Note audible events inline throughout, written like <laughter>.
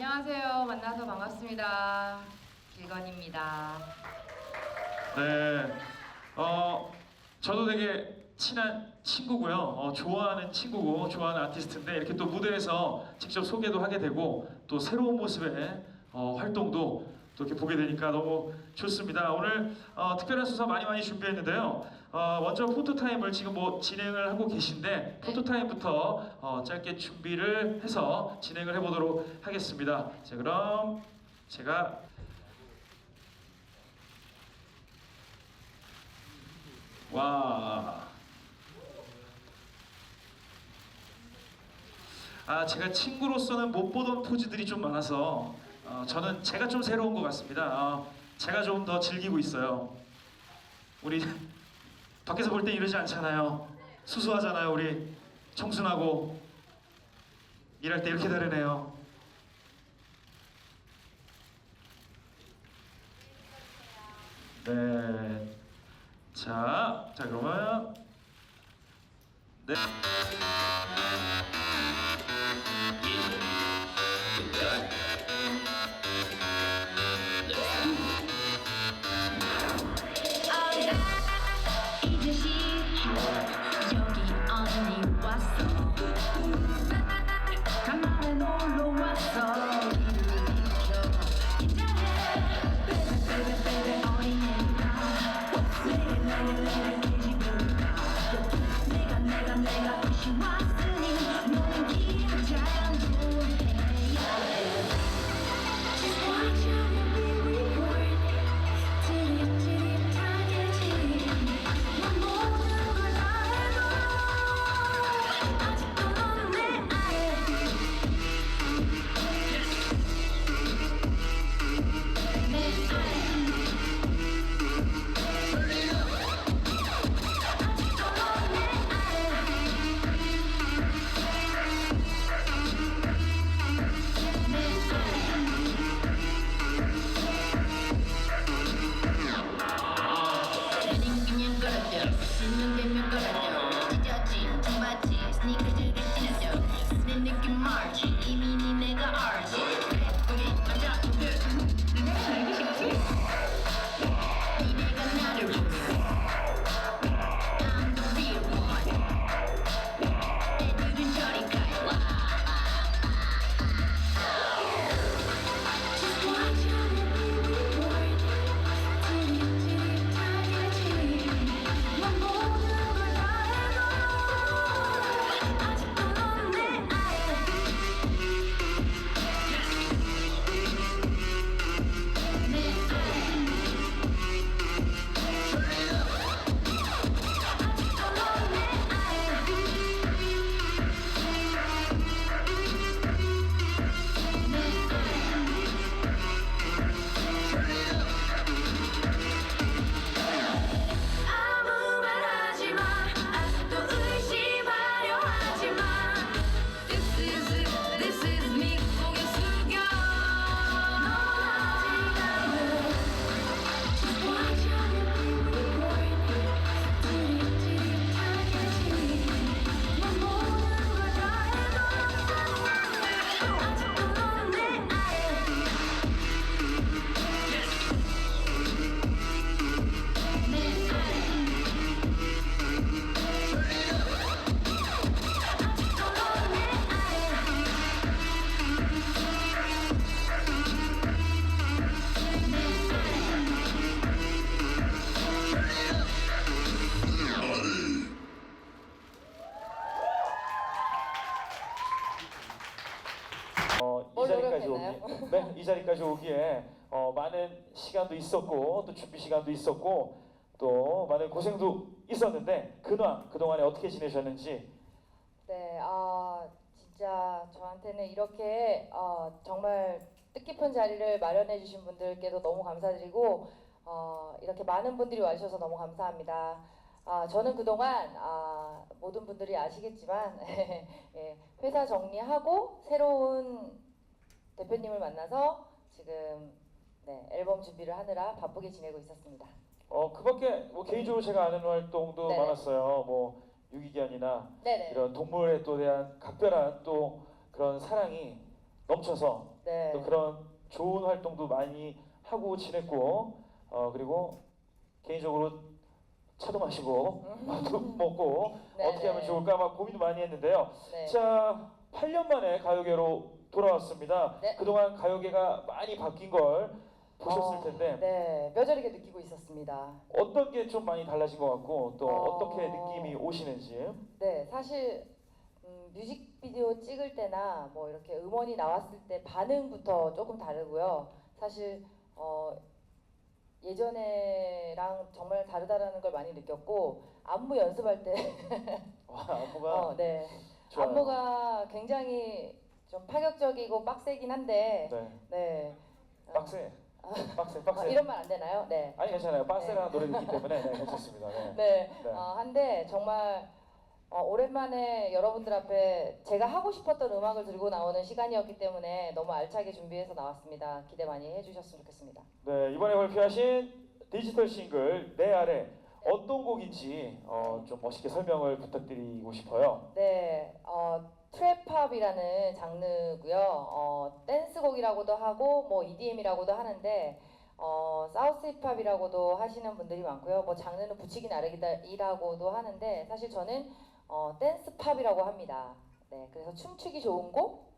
안녕하세요. 만나서 반갑습니다. 길건입니다. 네. 어, 저도 되게 친한 친구고요. 어, 좋아하는 친구고 좋아하는 아티스트인데 이렇게 또 무대에서 직접 소개도 하게 되고 또 새로운 모습의 어, 활동도 또 이렇게 보게 되니까 너무 좋습니다. 오늘 어, 특별한 수사 많이 많이 준비했는데요. 어, 먼저 포토 타임을 지금 뭐 진행을 하고 계신데 포토 타임부터 어, 짧게 준비를 해서 진행을 해보도록 하겠습니다. 자, 그럼 제가 와. 아, 제가 친구로서는 못 보던 포즈들이 좀 많아서 어, 저는 제가 좀 새로운 것 같습니다. 어, 제가 좀 더 즐기고 있어요. 우리 밖에서 볼 때 이러지 않잖아요. 수수하잖아요, 우리 청순하고 일할 때 이렇게 다르네요. 네. 자, 자 그러면 네. 내가 네, 이 자리까지 오기에 어, 많은 시간도 있었고 또 준비 시간도 있었고 또 많은 고생도 있었는데 근황 그동안에 어떻게 지내셨는지 네, 아 진짜 저한테는 이렇게 어, 정말 뜻깊은 자리를 마련해 주신 분들께도 너무 감사드리고 어, 이렇게 많은 분들이 와주셔서 너무 감사합니다. 아, 저는 그동안 아, 모든 분들이 아시겠지만 <laughs> 예, 회사 정리하고 새로운 대표님을 만나서 지금 네, 앨범 준비를 하느라 바쁘게 지내고 있었습니다. 어 그밖에 뭐 개인적으로 제가 아는 활동도 네네. 많았어요 뭐 유기견이나 네네. 이런 동물에 또 대한 각별한 또 그런 사랑이 넘쳐서 네. 또 그런 좋은 활동도 많이 하고 지냈고 어 그리고 개인적으로 차도 마시고 밥도 <laughs> 먹고 음. 네, 어떻게 하면 네. 좋을까 막 고민도 많이 했는데요. 네. 자, 8년 만에 가요계로 돌아왔습니다. 네. 그동안 가요계가 많이 바뀐 걸 보셨을 어, 텐데 네, 뼈저리게 느끼고 있었습니다. 어떤 게 좀 많이 달라진 것 같고 또 어. 어... 떻게 느낌이 오시는지 네, 사실 음, 뮤직비디오 찍을 때나 뭐 이렇게 음원이 나왔을 때 반응부터 조금 다르고요. 사실 어, 예전에랑 정말 다르다라는 걸 많이 느꼈고 안무 연습할 때, 와, 안무가 <laughs> 어, 네, 좋아요. 안무가 굉장히 좀 파격적이고 빡세긴 한데, 네. 네, 어, 빡세. 빡세, 아, 빡세. 이런 말 안 되나요? 네. 아니 괜찮아요. 빡세라는 노래도 있기 <laughs> 때문에 네, 괜찮습니다. 네. 네, 네. 어, 한데 정말 어, 오랜만에 여러분들 앞에 제가 하고 싶었던 음악을 들고 나오는 시간이었기 때문에 너무 알차게 준비해서 나왔습니다. 기대 많이 해주셨으면 좋겠습니다. 네, 이번에 발표하신 디지털 싱글 내 아래 어떤 곡인지 어, 좀 멋있게 설명을 부탁드리고 싶어요. 네, 어, 트랩팝이라는 장르고요. 어, 댄스곡이라고도 하고 뭐 EDM이라고도 하는데 어, 사우스 힙합이라고도 하시는 분들이 많고요. 뭐 장르는 붙이기 나르기다이라고도 하는데 사실 저는 어, 댄스 팝이라고 합니다. 네, 그래서 춤추기 좋은 곡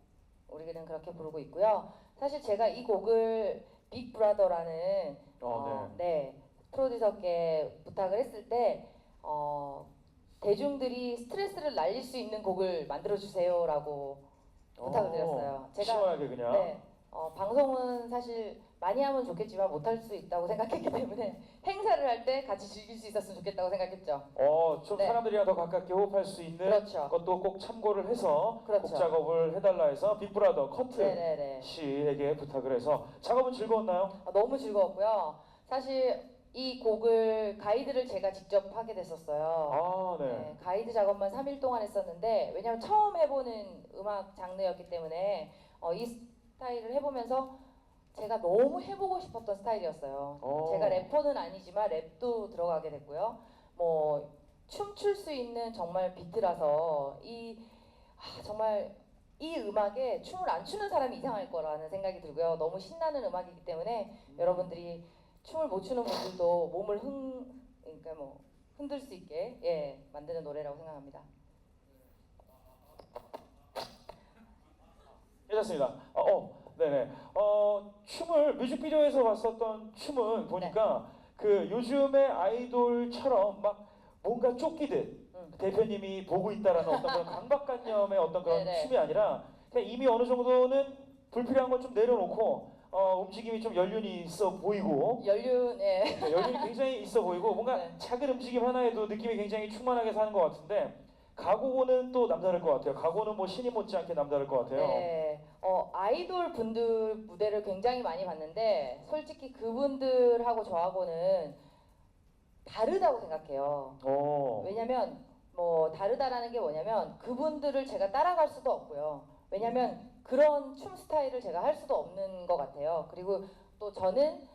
우리는 그렇게 부르고 있고요. 사실 제가 이 곡을 빅브라더라는 어, 어, 네. 프로듀서께 부탁을 했을 때 어, 대중들이 스트레스를 날릴 수 있는 곡을 만들어 주세요라고 부탁을 어, 드렸어요. 제가 시원하게 그냥. 네, 어, 방송은 사실 많이 하면 좋겠지만 못할 수 있다고 생각했기 때문에 행사를 할 때 같이 즐길 수 있었으면 좋겠다고 생각했죠. 어, 좀 네. 사람들이랑 더 가깝게 호흡할 수 있는 그렇죠. 것도 꼭 참고를 해서 그렇죠. 곡 작업을 해달라 해서 빅브라더 커트 네네네. 씨에게 부탁을 해서 작업은 즐거웠나요? 아, 너무 즐거웠고요. 사실 이 곡을 가이드를 제가 직접 하게 됐었어요. 아, 네. 네, 가이드 작업만 3일 동안 했었는데 왜냐하면 처음 해보는 음악 장르였기 때문에 어, 이 스타일을 해보면서 제가 너무 해보고 싶었던 스타일이었어요. 어. 제가 래퍼는 아니지만 랩도 들어가게 됐고요. 뭐 춤출 수 있는 정말 비트라서 이 아, 정말 이 음악에 춤을 안 추는 사람이 이상할 거라는 생각이 들고요. 너무 신나는 음악이기 때문에 여러분들이 춤을 못 추는 분들도 몸을 흥 그러니까 뭐 흔들 수 있게 예 만드는 노래라고 생각합니다. 괜찮습니다. 어, 어, 네네. 어, 춤을 뮤직비디오에서 봤었던 춤은 보니까 네. 그 요즘의 아이돌처럼 막 뭔가 쫓기듯 음. 대표님이 보고 있다라는 어떤 그런 강박관념의 어떤 그런 네네. <laughs> 춤이 아니라 그냥 이미 어느 정도는 불필요한 건좀 내려놓고 어, 움직임이 좀 연륜이 있어 보이고 연륜 예. 네, 연륜이 굉장히 있어 보이고 뭔가 네. 작은 움직임 하나에도 느낌이 굉장히 충만하게 사는 것 같은데 각오는 또 남다를 것 같아요. 각오는 뭐 신이 못지않게 남다를 것 같아요. 네, 어, 아이돌 분들 무대를 굉장히 많이 봤는데 솔직히 그분들하고 저하고는 다르다고 생각해요. 오. 왜냐면 뭐 다르다라는 게 뭐냐면 그분들을 제가 따라갈 수도 없고요. 왜냐면 그런 춤 스타일을 제가 할 수도 없는 것 같아요. 그리고 또 저는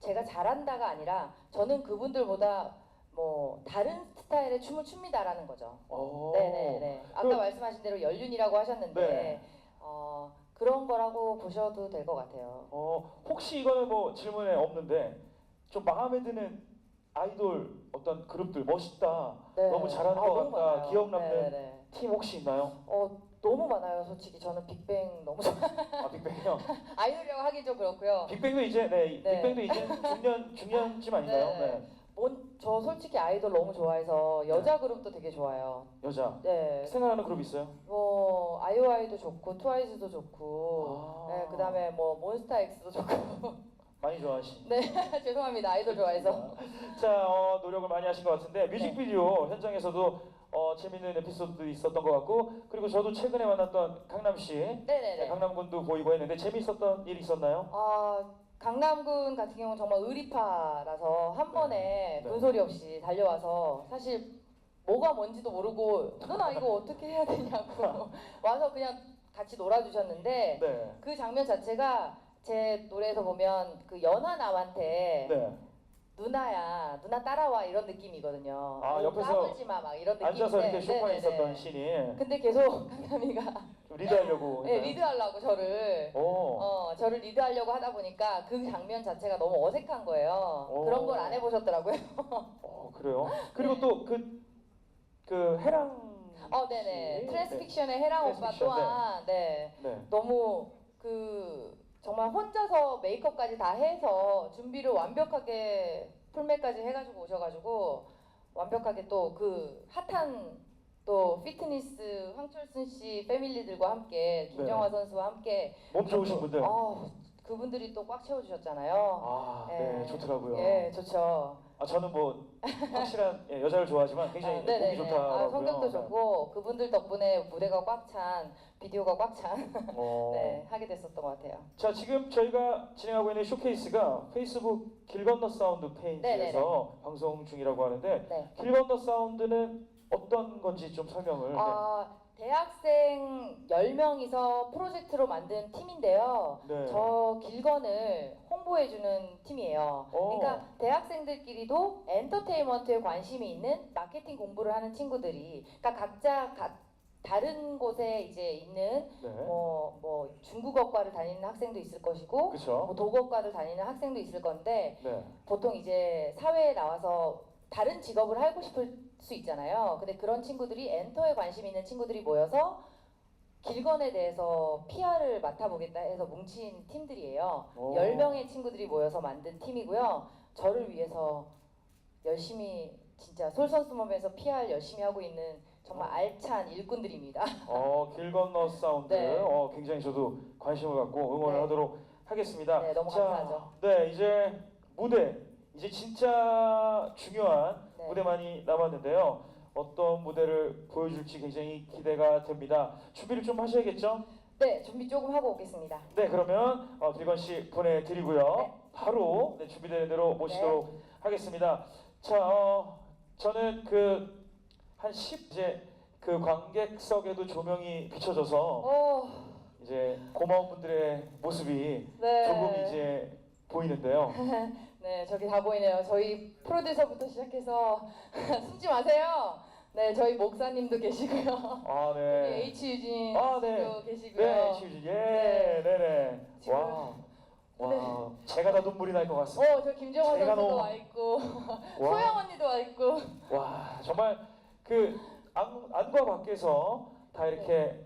제가 잘한다가 아니라 저는 그분들보다 뭐 다른 스타일의 춤을 춥니다라는 거죠. 오. 네네네. 아까 그- 말씀하신 대로 연륜이라고 하셨는데 네. 어, 그런 거라고 보셔도 될 것 같아요. 어, 혹시 이거는 뭐 질문에 없는데 좀 마음에 드는 아이돌 어떤 그룹들 멋있다. 네. 너무 잘하는 아, 것 같다. 기억 남는 네네네. 팀 혹시 있나요? 어 너무 많아요. 솔직히 저는 빅뱅 너무 좋아. 아 빅뱅이요. <laughs> 아이돌이라고 하긴 좀 그렇고요. 빅뱅도 이제 네, 네. 빅뱅도 이제 중년 중년쯤 아닌가요? 네. 네. 뭔, 저 솔직히 아이돌 너무 좋아해서 여자 그룹도 되게 좋아요. 여자 네. 생각나는 그룹 있어요? 뭐 아이오아이도 좋고 트와이스도 좋고 아. 네, 그다음에 뭐 몬스타엑스도 좋고 <laughs> 많이 좋아하시. 네 <laughs> 죄송합니다 아이돌 좋아해서 자 어, 노력을 많이 하신 것 같은데 뮤직비디오 현장에서도 어, 재밌는 에피소드도 있었던 것 같고 그리고 저도 최근에 만났던 강남 씨, 네, 네네네 강남군도 보이고 했는데 재밌었던 일 있었나요? 아 강남군 같은 경우는 정말 의리파라서 한 번에 네. 군소리 없이 달려와서 사실 뭐가 뭔지도 모르고 누나 이거 어떻게 해야 되냐고 <laughs> 와서 그냥 같이 놀아주셨는데 네, 그 장면 자체가 제 노래에서 보면 그 연하 남한테 네. 누나야 누나 따라와 이런 느낌이거든요. 아, 뭐 옆에서 까불지 마 막 이런 느낌인데 앉아서 이렇게 소파에 네네네. 있었던 신이 근데 계속 <laughs> 강남이가 좀 리드하려고 네, 했나요? 리드하려고 저를 오. 어 저를 리드하려고 하다 보니까 그 장면 자체가 너무 어색한 거예요. 오. 그런 걸 안 해보셨더라고요. <laughs> 어, 그래요? 그리고 또 그 그 해랑 어 네네 씨? 트랜스픽션의 해랑 오빠 트랜스픽션, 또한 네. 네. 네. 너무 그 정말 혼자서 메이크업까지 다 해서 준비를 완벽하게 풀메까지 해가지고 오셔가지고 완벽하게 또 그 핫한 또 피트니스 황철순 씨 패밀리들과 함께 김정화 선수와 함께 몸 좋으신 분들. 어, 그분들이 또 꽉 채워주셨잖아요. 아, 네, 예. 좋더라고요. 예, 좋죠. 아, 저는 뭐 확실한 예, 여자를 좋아하지만 굉장히 아, 몸이 네네네. 좋다고요. 아, 성격도 좋고 그분들 덕분에 무대가 꽉 찬 비디오가 꽉찬 어. <laughs> 네, 하게 됐었던 것 같아요. 자, 지금 저희가 진행하고 있는 쇼케이스가 페이스북 길 건너 사운드 페이지에서. 방송 중이라고 하는데 네. 길 건너 사운드는 어떤 건지 좀 설명을. 네. 아, 대학생 10명이서 프로젝트로 만든 팀인데요. 네. 저 길건을 홍보해주는 팀이에요. 오. 그러니까 대학생들끼리도 엔터테인먼트에 관심이 있는 마케팅 공부를 하는 친구들이, 그러니까 각자 각 다른 곳에 이제 있는 네. 뭐, 뭐 중국어과를 다니는 학생도 있을 것이고. 뭐 독어과를 다니는 학생도 있을 건데, 네. 보통 이제 사회에 나와서 다른 직업을 하고 싶을 수 있잖아요. 근데 그런 친구들이 엔터에 관심 있는 친구들이 모여서 길건에 대해서 PR을 맡아보겠다 해서 뭉친 팀들이에요. 오. 10명의 친구들이 모여서 만든 팀이고요. 저를 위해서 열심히 진짜 솔선수범해서 PR 열심히 하고 있는 정말 알찬 일꾼들입니다. 어, 길 건너 <laughs> 사운드. 네. 어, 굉장히 저도 관심을 갖고 응원을 네. 하도록 하겠습니다. 네, 너무 자, 감사하죠. 네, 이제 무대 이제 진짜 중요한 네. 무대만이 남았는데요. 어떤 무대를 보여줄지 굉장히 기대가 됩니다. 준비를 좀 하셔야겠죠? 네, 준비 조금 하고 오겠습니다. 네, 그러면 어, 길건 씨 보내드리고요. 네. 바로 네, 준비되는 대로 모시도록 하겠습니다. 자, 어, 저는 그 한 10, 이제 그 관객석에도 조명이 비춰져서 어, 이제 고마운 분들의 모습이 네. 조금 이제 보이는데요. <laughs> 네, 저기 다 보이네요. 저희 프로듀서부터 시작해서 <laughs> 숨지 마세요. 네, 저희 목사님도 계시고요. 아, 네. 네. H 유진 아, 네. 씨도 계시고요. 네, 시우진. 예, 네, 네. 지금- 와. 와, 제가 다 눈물이 날 것 같습니다. 어, 저 김정화 제가 선수도 너무- 와 있고, <laughs> 와. 소영 언니도 와 있고. 와, 정말 그 안, 안과 밖에서 다 이렇게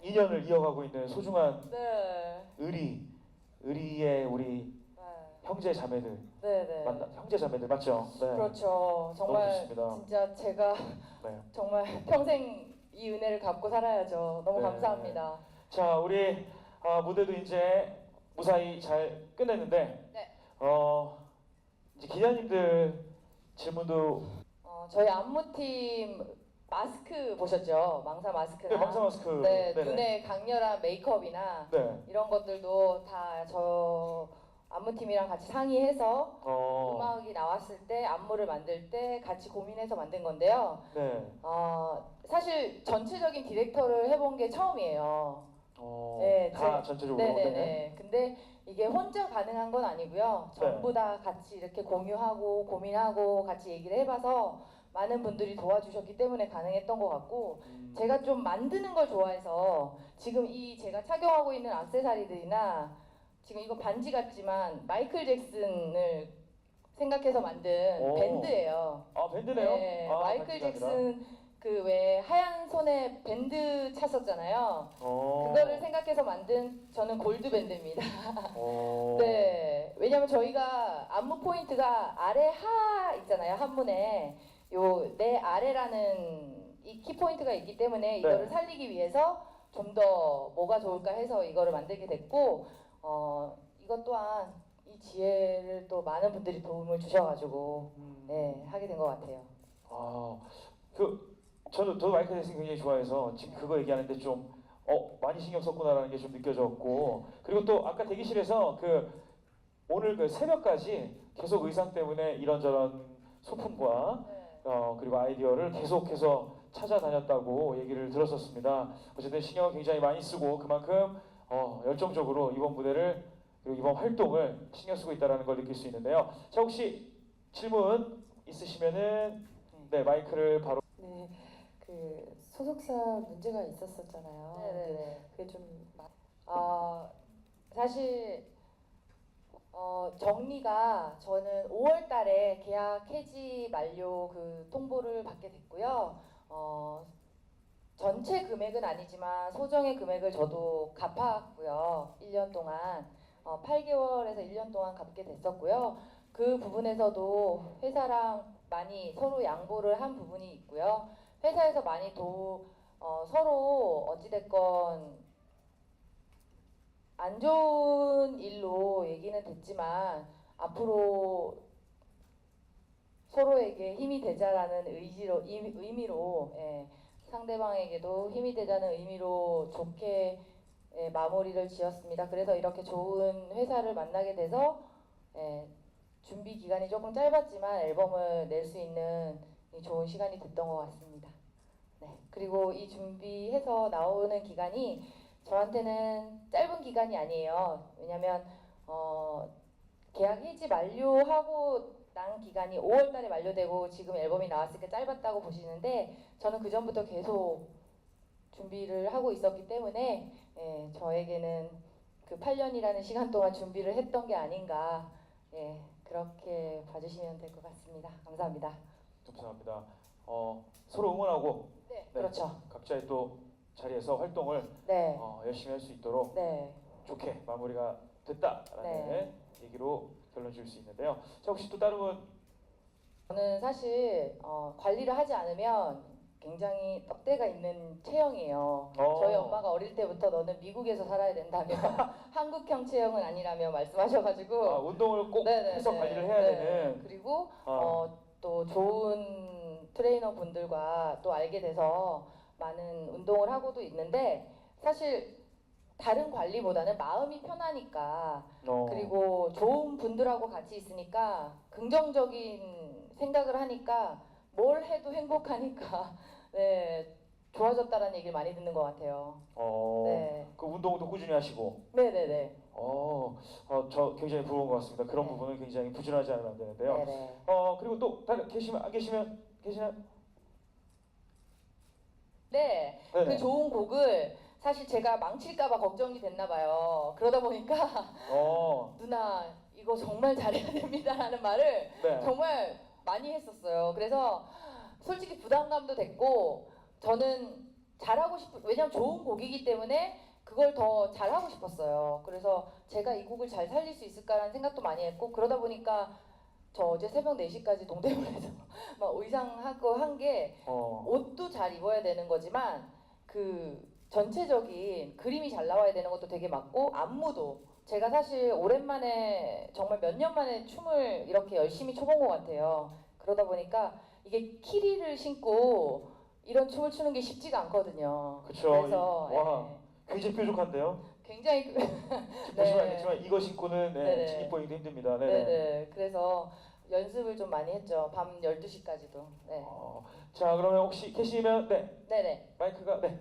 인연을 이어가고 있는 소중한 네. 의리, 의리의 우리 네, 형제 자매들, 네, 네. 맞나? 형제 자매들 맞죠? 네. 그렇죠. 정말 좋습니다. 진짜 제가 네. 정말 평생 이 은혜를 갚고 살아야죠. 너무 네. 감사합니다. 자, 우리 아, 무대도 이제 무사히 잘 끝냈는데, 네. 어 이제 기자님들 질문도 어, 저희 안무팀 마스크 보셨죠? 망사 마스크나. 네, 망사 마스크. 네, 네네. 눈에 강렬한 메이크업이나 네. 이런 것들도 다 저 안무팀이랑 같이 상의해서 어, 음악이 나왔을 때 안무를 만들 때 같이 고민해서 만든 건데요. 네. 어, 사실 전체적인 디렉터를 해본 게 처음이에요. 어, 네, 다 제- 전체적으로. 네네네. 근데 이게 혼자 가능한 건 아니고요. 전부 다 같이 이렇게 공유하고 고민하고 같이 얘기를 해봐서 많은 분들이 도와주셨기 때문에 가능했던 것 같고 음, 제가 좀 만드는 걸 좋아해서 지금 이 제가 착용하고 있는 액세서리들이나 지금 이거 반지 같지만 마이클 잭슨을 생각해서 만든 오. 밴드예요. 아 밴드네요. 네, 아, 마이클. 잭슨 그 왜 하얀 손에 밴드 찼었잖아요. 어. 그거를 생각해서 만든 저는 골드 밴드입니다. 어. <laughs> 네, 왜냐면 저희가 안무 포인트가 아래 하 있잖아요 한문에 요 내 아래라는 이 키 포인트가 있기 때문에 이거를 살리기 위해서 좀 더 뭐가 좋을까 해서 이거를 만들게 됐고 어 이것 또한 이 지혜를 또 많은 분들이 도움을 주셔가지고 음. 네 하게 된 것 같아요. 아, 그 저도 저도 마이클 잭슨 굉장히 좋아해서 지금 그거 얘기하는데 좀 어, 많이 신경 썼구나라는 게 좀 느껴졌고 그리고 또 아까 대기실에서 그 오늘 그 새벽까지 계속 의상 때문에 이런저런 소품과 네. 어, 그리고 아이디어를 계속해서 찾아다녔다고 얘기를 들었었습니다. 어쨌든 신경을 굉장히 많이 쓰고 그만큼 어, 열정적으로 이번 무대를 그리고 이번 활동을 신경 쓰고 있다는 걸 느낄 수 있는데요. 자 혹시 질문 있으시면은 네 마이크를 바로 네, 그 소속사 문제가 있었었잖아요. 네네네. 그게 좀 마- 어, 사실 어, 정리가 저는 5월 달에 계약 해지 만료 그 통보를 받게 됐고요. 어, 전체 금액은 아니지만 소정의 금액을 저도 갚았고요. 1년 동안 어, 8개월에서 1년 동안 갚게 됐었고요. 그 부분에서도 회사랑 많이 서로 양보를 한 부분이 있고요. 회사에서 많이 도 어, 서로 어찌됐건 안 좋은 일로 얘기는 됐지만 앞으로 서로에게 힘이 되자라는 의지로 의- 의미로 예, 상대방에게도 힘이 되자는 의미로 좋게 예, 마무리를 지었습니다. 그래서 이렇게 좋은 회사를 만나게 돼서 예, 준비 기간이 조금 짧았지만 앨범을 낼 수 있는 이 좋은 시간이 됐던 것 같습니다. 네, 그리고 이 준비해서 나오는 기간이 저한테는 짧은 기간이 아니에요. 왜냐면 어, 계약 해지 만료하고 난 기간이 5월 달에 만료되고 지금 앨범이 나왔으니까 짧았다고 보시는데 저는 그 전부터 계속 준비를 하고 있었기 때문에 예, 저에게는 그 8년이라는 시간 동안 준비를 했던 게 아닌가 예, 그렇게 봐주시면 될 것 같습니다. 감사합니다. 감사합니다. 어, 서로 응원하고 네, 네. 그렇죠. 각자의 또 자리에서 활동을 네, 어, 열심히 할 수 있도록 네. 좋게 마무리가 됐다라는 네. 얘기로 결론 지을 수 있는데요. 자 혹시 또 다른 분 저는 사실 어, 관리를 하지 않으면 굉장히 떡대가 있는 체형이에요. 어. 저희 엄마가 어릴 때부터 너는 미국에서 살아야 된다며 <laughs> 한국형 체형은 아니라며 말씀하셔가지고 아, 운동을 꼭 네네네. 해서 관리를 해야 네. 되는 그리고 어, 어, 또 좋은 트레이너 분들과 또 알게 돼서 많은 운동을 하고도 있는데 사실 다른 관리보다는 마음이 편하니까 어, 그리고 좋은 분들하고 같이 있으니까 긍정적인 생각을 하니까 뭘 해도 행복하니까 <laughs> 네 좋아졌다라는 얘기를 많이 듣는 것 같아요. 어, 네, 그 운동도 꾸준히 하시고 네, 네, 네, 어, 어, 저 굉장히 부러운 것 같습니다. 그런 네. 부분은 굉장히 부진하지 않으면 안 되는데요. 네, 네. 어 그리고 또 다른 계시면 안 계시면 계시나? 네, 네네. 그 좋은 곡을 사실 제가 망칠까봐 걱정이 됐나 봐요. 그러다 보니까 어, <laughs> 누나 이거 정말 잘해야 됩니다라는 말을 네. 정말 많이 했었어요. 그래서 솔직히 부담감도 됐고 저는 잘하고 싶 왜냐면 좋은 곡이기 때문에 그걸 더 잘하고 싶었어요. 그래서 제가 이 곡을 잘 살릴 수 있을까라는 생각도 많이 했고 그러다 보니까 저 어제 새벽 4시까지 동대문에서 <laughs> 막 의상하고 한게 어, 옷도 잘 입어야 되는 거지만 그 전체적인 그림이 잘 나와야 되는 것도 되게 맞고 안무도 제가 사실 오랜만에 정말 몇 년 만에 춤을 이렇게 열심히 춰본 것 같아요. 그러다 보니까 이게 키리를 신고 이런 춤을 추는 게 쉽지가 않거든요. 그쵸. 그래서 이- 와. 예, 굉장히 뾰족한데요. 굉장히 그- <laughs> 지금 네. 보시면 알겠지만 이거 신고는 네, 네네. 진입 보이기도 힘듭니다. 네. 네네 그래서 연습을 좀 많이 했죠. 밤 12시까지도. 네. 어, 자 그러면 혹시 계시면 네 네네. 마이크가 네.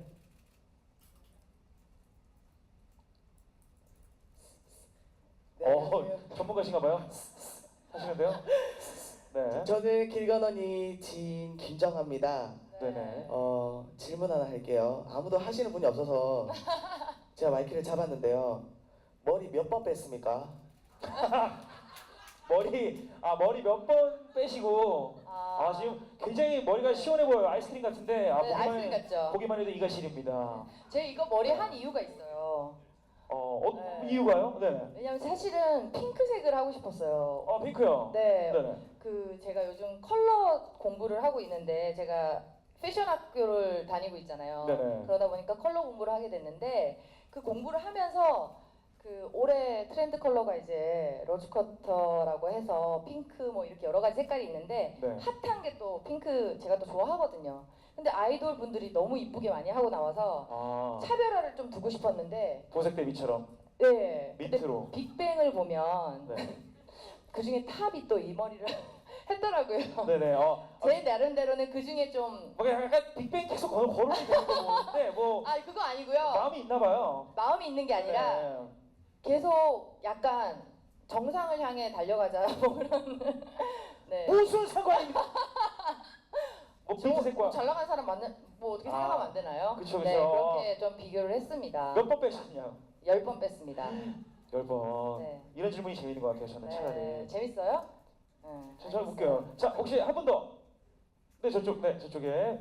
어 안녕하세요. 전문가신가 봐요. 하시는데요. 네. 저는 길건언니 지인 김정합니다. 네네. 어, 질문 하나 할게요. 아무도 하시는 분이 없어서 제가 마이크를 잡았는데요. 머리 몇 번 뺐습니까? <laughs> 머리 아 머리 몇 번 빼시고 아, 아 지금 굉장히 머리가 시원해 보여요. 아이스크림 같은데 아 네, 보기만 아이스크림 같죠. 보기만 해도 이가 시립니다. 제 이거 머리 한 이유가 있어요. 어, 어 네. 이유가요? 네. 왜냐면 사실은 핑크색을 하고 싶었어요. 어 핑크요. 네, 네네. 그 제가 요즘 컬러 공부를 하고 있는데 제가 패션 학교를 다니고 있잖아요. 네네. 그러다 보니까 컬러 공부를 하게 됐는데 그 공부를 하면서 그 올해 트렌드 컬러가 이제 로즈커터라고 해서 핑크 뭐 이렇게 여러 가지 색깔이 있는데 네. 핫한 게 또 핑크 제가 또 좋아하거든요. 근데 아이돌 분들이 너무 이쁘게 많이 하고 나와서 아 차별화를 좀 두고 싶었는데 보색 대비처럼 네. 근데 밑으로. 빅뱅을 보면 네. <laughs> 그 중에 탑이 또 이 머리를 <laughs> 했더라고요. 네네. 어. 제 나름대로는 그 중에 좀 뭐 약간 빅뱅 계속 걸 걸어도 되는 거 보는데 뭐 아, 그거 아니고요. 마음이 있나 봐요. 마음이 있는 게 아니라 네. 계속 약간 정상을 향해 달려가자 <laughs> 뭐 그런 네. 무슨 상관입니다. 뭐 잘 나가는 사람 맞는 뭐 어떻게 아, 생각하면 안 되나요? 그쵸, 네, 그쵸. 그렇게 좀 비교를 했습니다. 몇 번 빼셨냐? 열 번 뺐습니다. 열 번. 네. 이런 질문이 재밌는 것 같아요. 저는 네, 차라리. 재밌어요? 네, 자, 잘. 볼게요. 자, 혹시 한분 더. 네, 저쪽, 네, 저쪽에.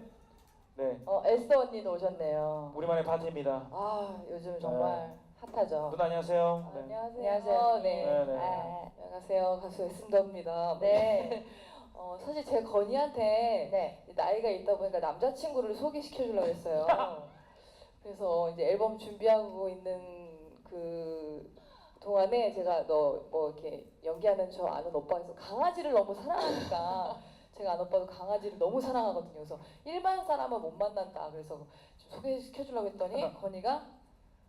네, 어, 에스더 언니도 오셨네요. 우리만의 파티입니다. 아, 요즘 정말 핫하죠. 누나 안녕하세요. 네. 안녕하세요. 안녕하세요. 네. 네, 네. 아, 안녕하세요. 가수 에스더입니다. 네. <laughs> 어, 사실 제 건이한테 네. 나이가 있다 보니까 남자친구를 소개시켜 주려고 했어요. <laughs> 그래서 이제 앨범 준비하고 있는 그 동안에 제가 너 뭐 이렇게 연기하는 저 아는 있어 강아지를 너무 사랑하니까 <laughs> 제가 아는 오빠도 강아지를 너무 사랑하거든요. 그래서 일반 사람은 못 만난다. 그래서 좀 소개시켜 주려고 했더니 <laughs> 건이가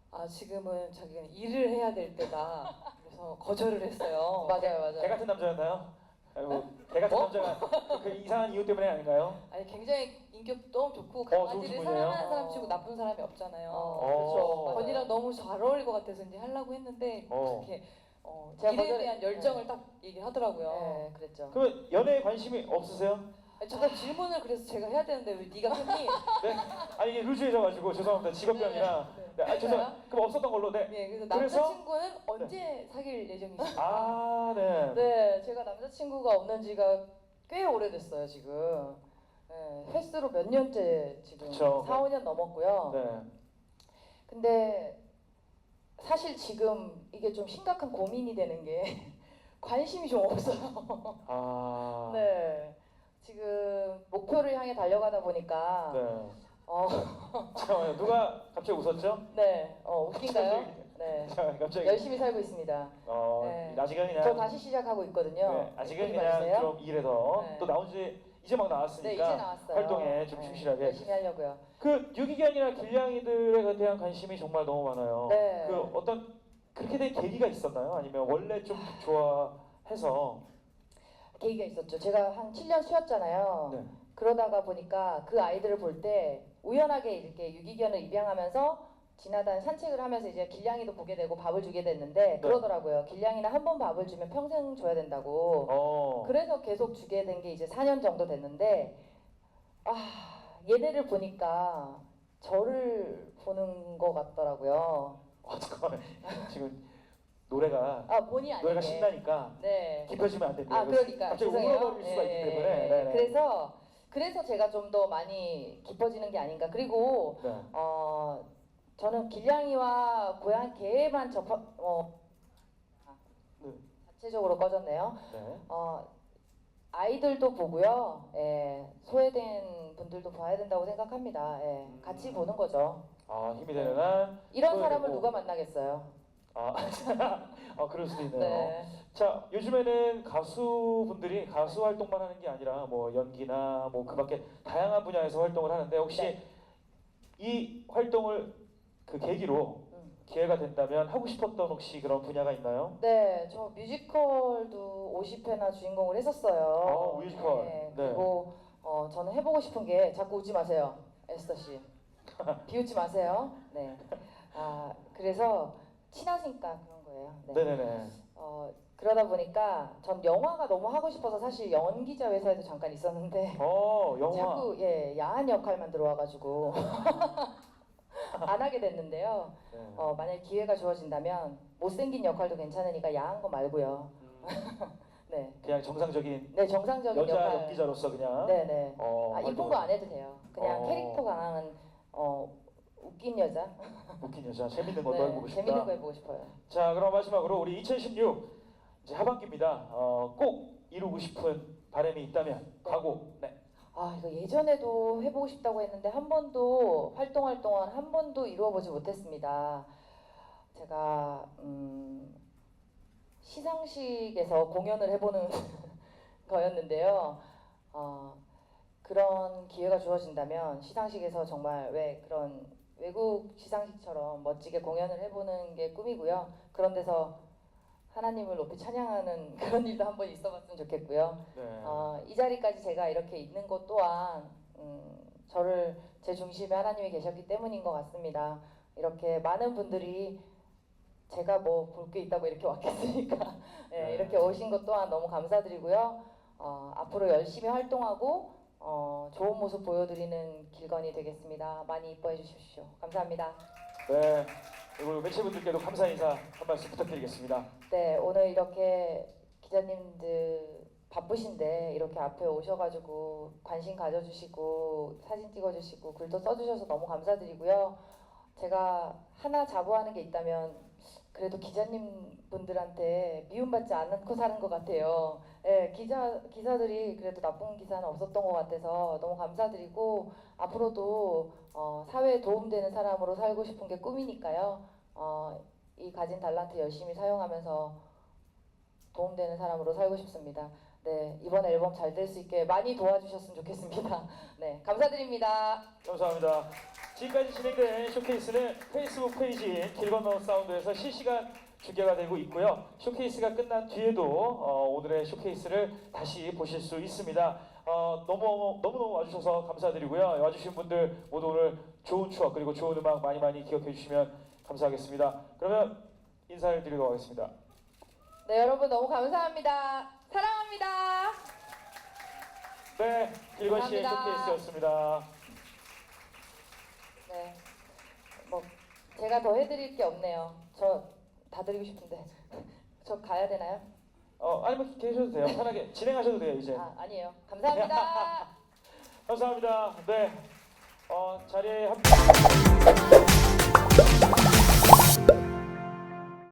아 지금은 자기가 일을 해야 될 때다. 그래서 거절을 했어요. 맞아요, 개 맞아요. 같은 남자였나요? 아이고, 개 같은 뭐? 남자가 그 이상한 이유 때문에 아닌가요? 아니 굉장히 인격도 너무 좋고 어, 강아지를 분이에요? 사랑하는 사람 치고 나쁜 사람이 없잖아요. 어, 어. 그렇죠. 건이랑 너무 잘 어울릴 것 같아서 이제 하려고 했는데 어. 그렇게 어, 제가 일에 대한 열정을 딱 얘기를 하더라고요. 네, 그랬죠. 그러면 연애에 관심이 없으세요? 아니, 잠깐 질문을 그래서 제가 해야 되는데 왜 네가 했니? <laughs> 네? 아니 이게 루즈해져가지고 죄송합니다. 직업병이라. 네, 아, 죄송. 그럼 없었던 걸로. 네. 네, 그래서 그래서? 남자친구는 언제 사귈 예정이신가요? 아, 네. 네, 제가 남자친구가 없는 지가 꽤 오래됐어요, 지금. 네, 횟수로 몇 년째 지금 그쵸. 4, 5년 넘었고요. 네. 근데 사실 지금 이게 좀 심각한 고민이 되는 게 <laughs> 관심이 좀 없어요. 아. <laughs> 네. 지금 목표를 향해 달려가다 보니까 네. 어, 잠깐만요. 누가 갑자기 웃었죠? 네. 어, 웃긴가요? 네. <laughs> 자, 갑자기. 열심히 살고 있습니다. 어, 네. 아직은 그냥. 저 다시 시작하고 있거든요. 네, 아직은 그냥 마주세요. 좀 일해서 네. 또 나온 지 이제 막 네, 나왔으니까 이제 나왔어요. 활동에 좀 네, 충실하게. 열심히 하려고요. 그 유기견이나 길냥이들에 대한 관심이 정말 너무 많아요. 네. 그 어떤 그렇게 된 계기가 있었나요? 아니면 원래 좀 좋아해서? 계기가 있었죠. 제가 한 7년 쉬었잖아요. 네. 그러다가 보니까 그 아이들을 볼 때 우연하게 이렇게 유기견을 입양하면서 지나다 산책을 하면서 이제 길냥이도 보게 되고 밥을 주게 됐는데 네. 그러더라고요. 길냥이는 한 번 밥을 주면 평생 줘야 된다고. 어. 그래서 계속 주게 된 게 이제 4년 정도 됐는데 아 얘네를 보니까 저를 보는 것 같더라고요. 어, 잠깐만. 지금 노래가 아 본의 아니게. 노래가 신나니까 네. 깊어지면 안 됩니다. 아 그러니까 갑자기 죄송해요. 울어버릴 수가 있기 예, 때문에. 예, 예. 네, 네. 그래서 그래서 제가 좀 더 많이 깊어지는 게 아닌가. 그리고 네. 어 저는 길냥이와 고양 개만 접하 어 네. 자체적으로 꺼졌네요. 네. 어 아이들도 보고요. 예, 소외된 분들도 봐야 된다고 생각합니다. 예, 같이 보는 거죠. 아 힘이 되는 한. 이런 소외되고. 사람을 누가 만나겠어요? 아, <laughs> 아 그럴 수도 있네요. 네. 자 요즘에는 가수분들이 가수 활동만 하는 게 아니라 뭐 연기나 뭐 그밖에 다양한 분야에서 활동을 하는데 혹시 네. 이 활동을 그 계기로 음. 기회가 된다면 하고 싶었던 혹시 그런 분야가 있나요? 네, 저 뮤지컬도 50회나 주인공을 했었어요. 아, 뮤지컬. 네, 네. 그리고 어, 저는 해보고 싶은 게 자꾸 웃지 마세요, 에스터 씨. <laughs> 비웃지 마세요. 네. 아 그래서 친하니까 그런 거예요. 네. 네네네. 어, 그러다 보니까 전 영화가 너무 하고 싶어서 사실 연기자 회사에도 잠깐 있었는데 어 영화. <laughs> 자꾸 예 야한 역할만 들어와가지고 <laughs> 안 하게 됐는데요. 네. 어, 만약 기회가 주어진다면 못생긴 역할도 괜찮으니까 야한 거 말고요. 음, <laughs> 네, 그냥 정상적인 네 정상적인 여자 역할. 연기자로서 그냥. 네네. 어, 아 이쁜 활동을- 거안 해도 돼요. 그냥 어. 캐릭터 강한 어 웃긴 여자. 웃긴 여자 재밌는 것도 <laughs> 네, 해보고 싶다. 재밌는 거 해보고 싶어요. 자 그럼 마지막으로 우리 2016 이제 하반기입니다. 어, 꼭 이루고 싶은 바람이 있다면 각오. 네. 아 이거 예전에도 해보고 싶다고 했는데 한 번도 활동할 동안 한 번도 이루어보지 못했습니다. 제가 음, 시상식에서 공연을 해보는 <laughs> 거였는데요. 어, 그런 기회가 주어진다면 시상식에서 정말 왜 그런 외국 시상식처럼 멋지게 공연을 해보는 게 꿈이고요. 그런 데서 하나님을 높이 찬양하는 <laughs> 그런 일도 한번 있어봤으면 좋겠고요. 네. 어, 이 자리까지 제가 이렇게 있는 것 또한 음, 저를 제 중심에 하나님이 계셨기 때문인 것 같습니다. 이렇게 많은 분들이 제가 뭐 볼 게 있다고 이렇게 왔겠습니까? <laughs> 예, 네. 이렇게 오신 것 또한 너무 감사드리고요. 어, 앞으로 열심히 활동하고 어, 좋은 모습 보여드리는 길건이 되겠습니다. 많이 이뻐해 주십시오. 감사합니다. 네. 그리고 매체분들께도 감사 인사 한 말씀 부탁드리겠습니다. 네, 오늘 이렇게 기자님들 바쁘신데 이렇게 앞에 오셔가지고 관심 가져주시고 사진 찍어주시고 글도 써주셔서 너무 감사드리고요. 제가 하나 자부하는 게 있다면 그래도 기자님 분들한테 미움받지 않고 사는 것 같아요. 예, 기자 기사들이 그래도 나쁜 기사는 없었던 것 같아서 너무 감사드리고 앞으로도 어, 사회에 도움되는 사람으로 살고 싶은 게 꿈이니까요. 어, 이 가진 달란트 열심히 사용하면서 도움되는 사람으로 살고 싶습니다. 네, 이번 앨범 잘 될 수 있게 많이 도와주셨으면 좋겠습니다. <laughs> 네, 감사드립니다. 감사합니다. 지금까지 진행된 쇼케이스는 페이스북 페이지인 길건너 사운드에서 실시간 중계가 되고 있고요. 쇼케이스가 끝난 뒤에도 어, 오늘의 쇼케이스를 다시 보실 수 있습니다. 어, 너무 너무 너무 와주셔서 감사드리고요. 와주신 분들 모두 오늘 좋은 추억 그리고 좋은 음악 많이 많이 기억해 주시면 감사하겠습니다. 그러면 인사를 드리도록 하겠습니다. 네, 여러분 너무 감사합니다. 사랑합니다. 네, 길건 씨의 감사합니다. 쇼케이스였습니다. 네, 뭐 제가 더 해드릴 게 없네요. 저 다 드리고 싶은데 <laughs> 저 가야 되나요? 어, 아니면 계셔도 돼요. 편하게 <laughs> 진행하셔도 돼요 이제. 아, 아니에요. 감사합니다. <laughs> 감사합니다. 네. 어, 자리에 한